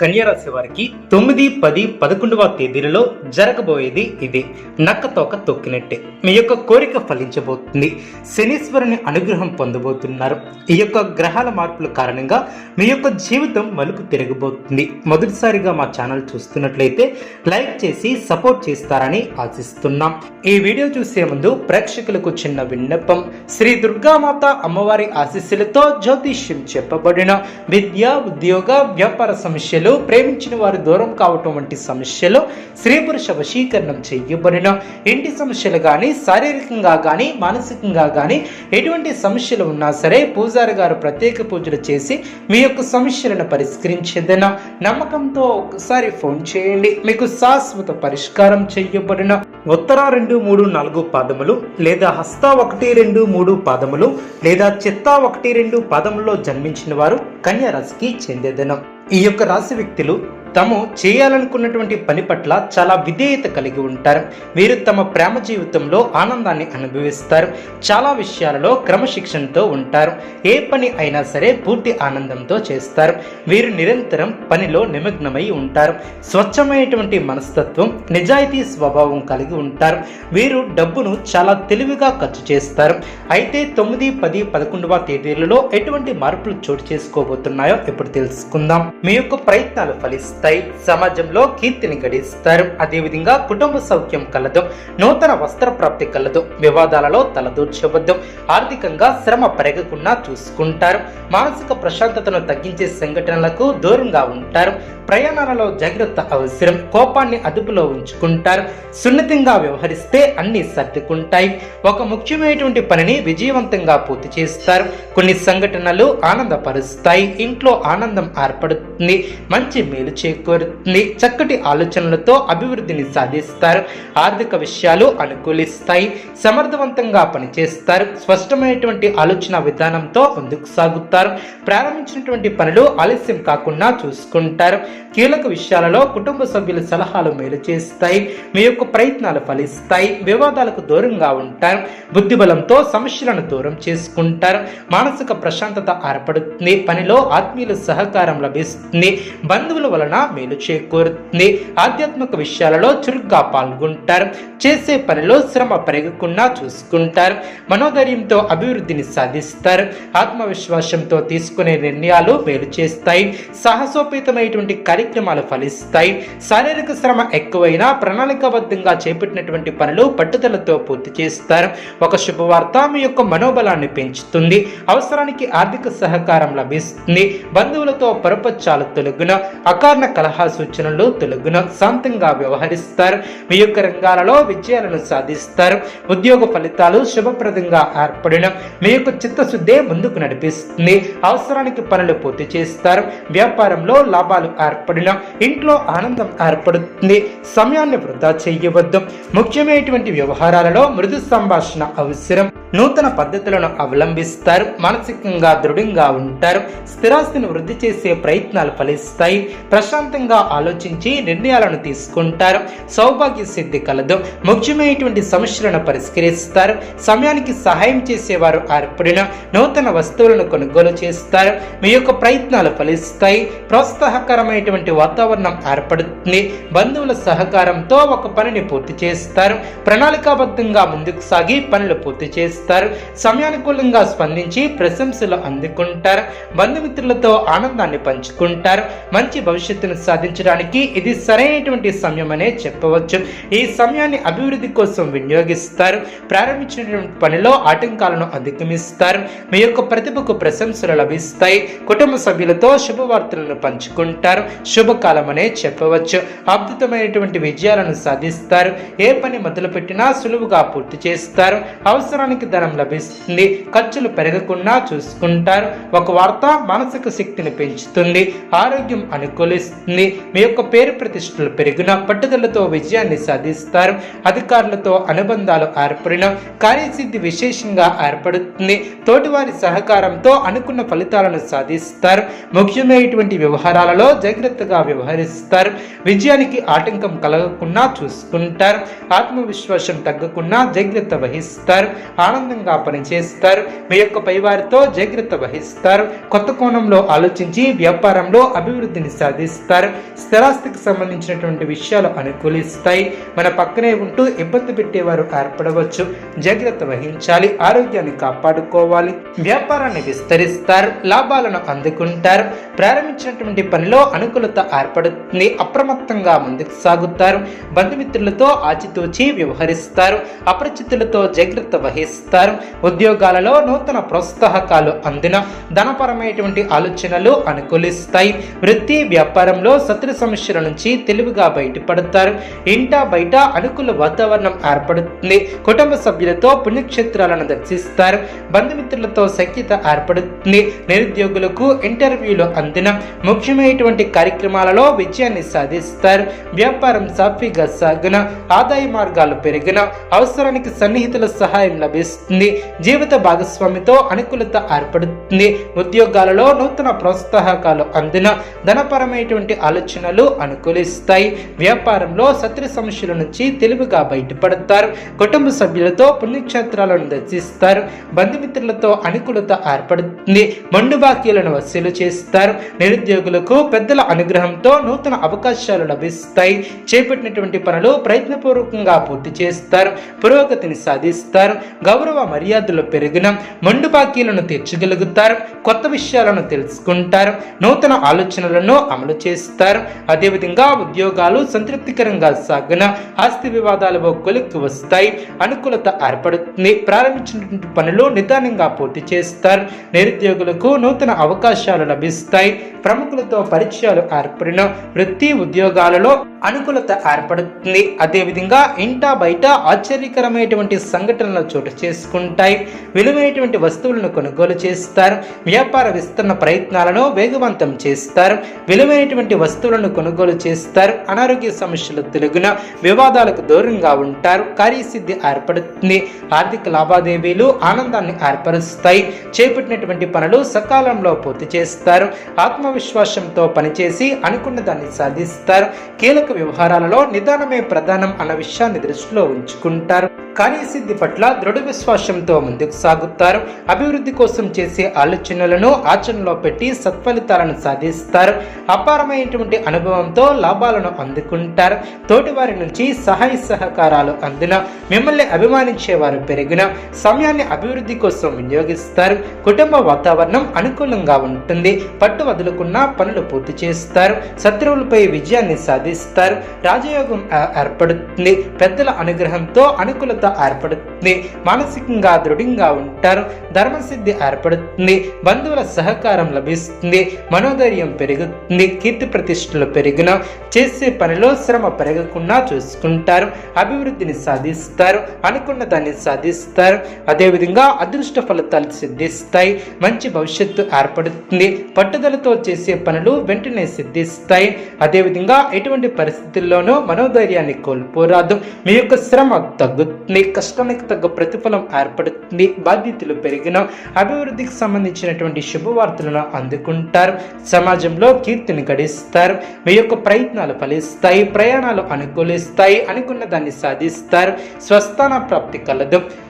కన్యరాశి వారికి తొమ్మిది పది పదకొండవ తేదీలలో జరగబోయేది ఇది. నక్క తోక తొక్కినట్టే. మీ యొక్క కోరిక ఫలించబోతుంది. శనీశ్వరుని అనుగ్రహం పొందబోతున్నారు. ఈ యొక్క గ్రహాల మార్పుల కారణంగా మీ యొక్క జీవితం మలుపు తిరగబోతుంది. మొదటిసారిగా మా ఛానల్ చూస్తున్నట్లయితే లైక్ చేసి సపోర్ట్ చేస్తారని ఆశిస్తున్నాం. ఈ వీడియో చూసే ముందు ప్రేక్షకులకు చిన్న విన్నపం. శ్రీ దుర్గామాత అమ్మవారి ఆశీస్సులతో జ్యోతిష్యం చెప్పబడిన విద్య ఉద్యోగ వ్యాపార సమస్యలు ప్రేమించిన వారు దూరం కావటం వంటి సమస్యలు స్త్రీ పురుష వశీకరణం చేయబడిన ఇంటి సమస్యలు కానీ శారీరకంగా కానీ మానసికంగా కానీ ఎటువంటి సమస్యలు ఉన్నా సరే పూజారి గారు ప్రత్యేక పూజలు చేసి మీ యొక్క సమస్యలను పరిష్కరించేదన నమ్మకంతో ఒకసారి ఫోన్ చేయండి. మీకు శాశ్వత పరిష్కారం చేయబడిన ఉత్తర రెండు మూడు నాలుగు పాదములు లేదా హస్త ఒకటి రెండు మూడు పాదములు లేదా చిత్త ఒకటి రెండు పాదముల్లో జన్మించిన వారు కన్యారాశికి చెందేదనం ఈ యొక్క రాశి వ్యక్తులు తాము చేయాలనుకున్నటువంటి పని పట్ల చాలా విధేయత కలిగి ఉంటారు. వీరు తమ ప్రేమ జీవితంలో ఆనందాన్ని అనుభవిస్తారు. చాలా విషయాలలో క్రమశిక్షణతో ఉంటారు. ఏ పని అయినా సరే పూర్తి ఆనందంతో చేస్తారు. వీరు నిరంతరం పనిలో నిమగ్నమై ఉంటారు. స్వచ్ఛమైనటువంటి మనస్తత్వం నిజాయితీ స్వభావం కలిగి ఉంటారు. వీరు డబ్బును చాలా తెలివిగా ఖర్చు చేస్తారు. అయితే తొమ్మిది పది పదకొండవ తేదీలలో ఎటువంటి మార్పులు చోటు చేసుకోబోతున్నాయో ఇప్పుడు తెలుసుకుందాం. మీ యొక్క ప్రయత్నాలు ఫలిస్తాయి. సమాజంలో కీర్తిని గడిస్తారు. అదేవిధంగా కుటుంబ సౌఖ్యం కలదు. నూతన వస్త్ర ప్రాప్తి కలదు. వివాదాలలో తలదూర్చవద్దు. ఆర్థికంగా శ్రమ పెరగకుండా చూసుకుంటారు. మానసిక ప్రశాంతతను తగ్గించే సంఘటనలకు దూరంగా ఉంటారు. ప్రయాణాలలో జాగ్రత్త అవసరం. కోపాన్ని అదుపులో ఉంచుకుంటారు. సున్నితంగా వ్యవహరిస్తే అన్ని సర్దుకుంటాయి. ఒక ముఖ్యమైనటువంటి పనిని విజయవంతంగా పూర్తి చేస్తారు. కొన్ని సంఘటనలు ఆనందపరుస్తాయి. ఇంట్లో ఆనందం ఏర్పడుతుంది. మంచి మేలు చే చేకూరుతుంది. చక్కటి ఆలోచనలతో అభివృద్ధిని సాధిస్తారు. ఆర్థిక విషయాలు అనుకూలిస్తాయి. సమర్థవంతంగా పనిచేస్తారు. స్పష్టమైనటువంటి ఆలోచన విధానంతో ముందుకు సాగుతారు. ప్రారంభించినటువంటి పనులు ఆలస్యం కాకుండా చూసుకుంటారు. కీలక విషయాలలో కుటుంబ సభ్యుల సలహాలు మేలు చేస్తాయి. మీ యొక్క ప్రయత్నాలు ఫలిస్తాయి. వివాదాలకు దూరంగా ఉంటారు. బుద్ధిబలంతో సమస్యలను దూరం చేసుకుంటారు. మానసిక ప్రశాంతత ఏర్పడుతుంది. పనిలో ఆత్మీయుల సహకారం లభిస్తుంది. బంధువుల వలన మేలు చేకూరుతుంది. ఆధ్యాత్మిక విషయాలలో చురుగ్గా పాల్గొంటారు. చేసే పనిలో శ్రమ పెరగకుండా చూసుకుంటారు. మనోధైర్యంతో అభివృద్ధిని సాధిస్తారు. ఆత్మవిశ్వాసంతో తీసుకునే నిర్ణయాలు మేలు చేస్తాయి. సాహసోపేతమైనటువంటి కార్యక్రమాలు ఫలిస్తాయి. శారీరక శ్రమ ఎక్కువైనా ప్రణాళికాబద్ధంగా చేపట్టినటువంటి పనులు పట్టుదలతో పూర్తి చేస్తారు. ఒక శుభవార్త మీ యొక్క మనోబలాన్ని పెంచుతుంది. అవసరానికి ఆర్థిక సహకారం లభిస్తుంది. బంధువులతో పరపచ్చాలు తొలగున. అకారణ సలహా సూచనలు తొలగున శాంతంగా వ్యవహరిస్తారు. మీ యొక్క రంగాలలో విజయాలను సాధిస్తారు. ఉద్యోగ ఫలితాలు శుభప్రదంగా ఏర్పడిన మీ యొక్క చిత్తశుద్ధే ముందుకు నడిపిస్తుంది. అవసరానికి పనులు పూర్తి చేస్తారు. వ్యాపారంలో లాభాలు ఏర్పడిన ఇంట్లో ఆనందం ఏర్పడుతుంది. సమయాన్ని వృధా చేయవద్దు. ముఖ్యమైనటువంటి వ్యవహారాలలో మృదు సంభాషణ అవసరం. నూతన పద్ధతులను అవలంబిస్తారు మానసికంగా దృఢంగా ఉంటారు స్థిరాస్తిని వృద్ధి చేసే ప్రయత్నాలు ఫలిస్తాయి ప్రశాంతంగా ఆలోచించి నిర్ణయాలను తీసుకుంటారు సౌభాగ్య సిద్ధి కలదు ముఖ్యమైనటువంటి సమస్యలను పరిష్కరిస్తారు సమయానికి సహాయం చేసేవారు ఏర్పడిన నూతన వస్తువులను కొనుగోలు చేస్తారు మీ యొక్క ప్రయత్నాలు ఫలిస్తాయి ప్రోత్సాహకరమైనటువంటి వాతావరణం ఏర్పడుతుంది బంధువుల సహకారంతో ఒక పనిని పూర్తి చేస్తారు ప్రణాళికాబద్ధంగా ముందుకు సాగి పనులు పూర్తి చేస్తారు. సమయానుకూలంగా స్పందించి ప్రశంసలు అందుకుంటారు. బంధుమిత్రులతో ఆనందాన్ని పంచుకుంటారు. మంచి భవిష్యత్తును సాధించడానికి ఇది సరైనటువంటి సమయం అనే చెప్పవచ్చు. ఈ సమయాన్ని అభివృద్ధి కోసం వినియోగిస్తారు. ప్రారంభించినటువంటి పనిలో ఆటంకాలను అధిగమిస్తారు. మీ యొక్క ప్రతిభకు ప్రశంసలు లభిస్తాయి. కుటుంబ సభ్యులతో శుభవార్తలను పంచుకుంటారు. శుభకాలం అనే చెప్పవచ్చు. అద్భుతమైనటువంటి విజయాలను సాధిస్తారు. ఏ పని మొదలుపెట్టినా సులువుగా పూర్తి చేస్తారు. అవసరానికి ధనం లభిస్తుంది. ఖర్చులు పెరగకుండా చూసుకుంటారు. ఒక వార్త మానసిక శక్తిని పెంచుతుంది. ఆరోగ్యం అనుకూలిస్తుంది. మీ యొక్క పేరు ప్రతిష్టలు పెరిగిన పట్టుదలతో విజయాన్ని సాధిస్తారు. అధికారులతో అనుబంధాలు ఏర్పడిన కార్యసిద్ధి విశేషంగా ఏర్పడుతుంది. తోటివారి సహకారంతో అనుకున్న ఫలితాలను సాధిస్తారు. ముఖ్యమైనటువంటి వ్యవహారాలలో జాగ్రత్తగా వ్యవహరిస్తారు. విజయానికి ఆటంకం కలగకుండా చూసుకుంటారు. ఆత్మవిశ్వాసం తగ్గకుండా జాగ్రత్త వహిస్తారు. ఆనంద ఆనందంగా పనిచేస్తారు. మీ యొక్క పైవారితో జాగ్రత్త వహిస్తారు. కొత్త కోణంలో ఆలోచించి వ్యాపారంలో అభివృద్ధిని సాధిస్తారు. స్థిరాస్తికి సంబంధించినటువంటి విషయాలు అనుకూలిస్తాయి. మన పక్కనే ఉంటూ ఇబ్బంది పెట్టేవారు ఏర్పడవచ్చు. జాగ్రత్త వహించాలి. ఆరోగ్యాన్ని కాపాడుకోవాలి. వ్యాపారాన్ని విస్తరిస్తారు. లాభాలను అందుకుంటారు. ప్రారంభించినటువంటి పనిలో అనుకూలత ఏర్పడుతుంది. అప్రమత్తంగా ముందుకు సాగుతారు. బంధుమిత్రులతో ఆచితూచి వ్యవహరిస్తారు. అపరిచితులతో జాగ్రత్త వహిస్తారు. ఉద్యోగాలలో నూతన ప్రోత్సాహకాలు అందిన ధనపరమైనటువంటి ఆలోచనలు అనుకూలిస్తాయి. వృత్తి వ్యాపారంలో శత్రు సమస్యల నుంచి తెలివిగా బయటపడతారు. ఇంట బయట అనుకూల వాతావరణం ఏర్పడుతుంది. కుటుంబ సభ్యులతో పుణ్యక్షేత్రాలను దర్శిస్తారు. బంధుమిత్రులతో సఖ్యత ఏర్పడుతుంది. నిరుద్యోగులకు ఇంటర్వ్యూలు అందిన ముఖ్యమైనటువంటి కార్యక్రమాలలో విజయాన్ని సాధిస్తారు. వ్యాపారం సాఫీగా సాగున ఆదాయ మార్గాలు పెరిగిన అవసరానికి సన్నిహితుల సహాయం లభిస్తుంది. జీవిత భాగస్వామితో అనుకూలత ఏర్పడుతుంది. ఉద్యోగాలలో నూతన ప్రోత్సాహకాలు అందిన ధనపరమైనటువంటి ఆలోచనలు అనుకూలిస్తాయి. వ్యాపారంలో శత్రు సమస్యల నుంచి తెలివిగా బయటపడతారు. కుటుంబ సభ్యులతో పుణ్యక్షేత్రాలను దర్శిస్తారు. బంధుమిత్రులతో అనుకూలత ఏర్పడుతుంది. మండు బాకీలను వసూలు చేస్తారు. నిరుద్యోగులకు పెద్దల అనుగ్రహంతో నూతన అవకాశాలు లభిస్తాయి. చేపట్టినటువంటి పనులు ప్రయత్నపూర్వకంగా పూర్తి చేస్తారు. పురోగతిని సాధిస్తారు. గౌరవ మర్యాదలు పెరిగిన మండు బాకీలను తీర్చగలుగుతారు కొత్త విషయాలను తెలుసుకుంటారు నూతన ఆలోచనలను అమలు చేస్తారు. అదేవిధంగా ఉద్యోగాలు సంతృప్తికరంగా సాగిన ఆస్తి వివాదాలు ఓ వస్తాయి. అనుకూలత ఏర్పడుతుంది. ప్రారంభించినటువంటి పనులు నిదానంగా పూర్తి చేస్తారు. నిరుద్యోగులకు నూతన అవకాశాలు లభిస్తాయి. ప్రముఖులతో పరిచయాలు ఏర్పడిన వృత్తి ఉద్యోగాలలో అనుకూలత ఏర్పడుతుంది. అదేవిధంగా ఇంటా బయట ఆశ్చర్యకరమైనటువంటి సంఘటనలు చోటు చేసుకుంటాయి. విలువైనటువంటి వస్తువులను కొనుగోలు చేస్తారు. వ్యాపార విస్తరణ ప్రయత్నాలను వేగవంతం చేస్తారు. విలువైనటువంటి వస్తువులను కొనుగోలు చేస్తారు. అనారోగ్య సమస్యలు తెలుగున వివాదాలకు దూరంగా ఉంటారు. కార్యసిద్ధి ఏర్పడుతుంది. ఆర్థిక లావాదేవీలు ఆనందాన్ని ఏర్పరుస్తాయి. చేపట్టినటువంటి పనులు సకాలంలో పూర్తి చేస్తారు. ఆత్మవిశ్వాసంతో పనిచేసి అనుకున్న దాన్ని సాధిస్తారు. కీలక వ్యవహారాలలో నిదానమే ప్రధానం అన్న విషయాన్ని దృష్టిలో ఉంచుకుంటారు. కానీ సిద్ధి పట్ల దృఢ విశ్వాసంతో ముందుకు సాగుతారు. అభివృద్ధి కోసం చేసే ఆలోచనలను ఆచరణలో పెట్టి సత్ఫలితాలను సాధిస్తారు. అపారమైనటువంటి అనుభవంతో లాభాలను అందుకుంటారు. తోటివారి నుంచి సహాయ సహకారాలు అందిన మిమ్మల్ని అభిమానించేవారు పెరిగిన సమయాన్ని అభివృద్ధి కోసం వినియోగిస్తారు. కుటుంబ వాతావరణం అనుకూలంగా ఉంటుంది. పట్టు వదులుకున్న పనులు పూర్తి చేస్తారు. శత్రువులపై విజయాన్ని సాధిస్తారు. రాజయోగం ఏర్పడుతుంది. పెద్దల అనుగ్రహంతో అనుకూలత ఏర్పడుతుంది. మానసికంగా దృఢంగా ఉంటారు. ధర్మసిద్ధి ఏర్పడుతుంది. బంధువుల సహకారం లభిస్తుంది. మనోధైర్యం పెరుగుతుంది. కీర్తి ప్రతిష్టలు పెరిగిన చేసే పనిలో శ్రమ పెరగకుండా చూసుకుంటారు. అభివృద్ధిని సాధిస్తారు. అనుకున్న దాన్ని సాధిస్తారు. అదేవిధంగా అదృష్ట ఫలితాలు సిద్ధిస్తాయి. మంచి భవిష్యత్తు ఏర్పడుతుంది. పట్టుదలతో చేసే పనులు వెంటనే సిద్ధిస్తాయి. అదేవిధంగా ఎటువంటి పరిస్థితుల్లోనూ మనోధైర్యాన్ని కోల్పోరాదు. మీ యొక్క శ్రమ తగ్గుతుంది. కష్టానికి తగ్గ ప్రతిఫలం ఏర్పడుతుంది బాధ్యతలు పెరిగిన అభివృద్ధికి సంబంధించినటువంటి శుభవార్తలను అందుకుంటారు. సమాజంలో కీర్తిని గడిస్తారు మీ యొక్క ప్రయత్నాలు ఫలిస్తాయి ప్రయాణాలు అనుకూలిస్తాయి అనుకున్న దాన్ని సాధిస్తారు. స్వస్థాన ప్రాప్తి కలదు.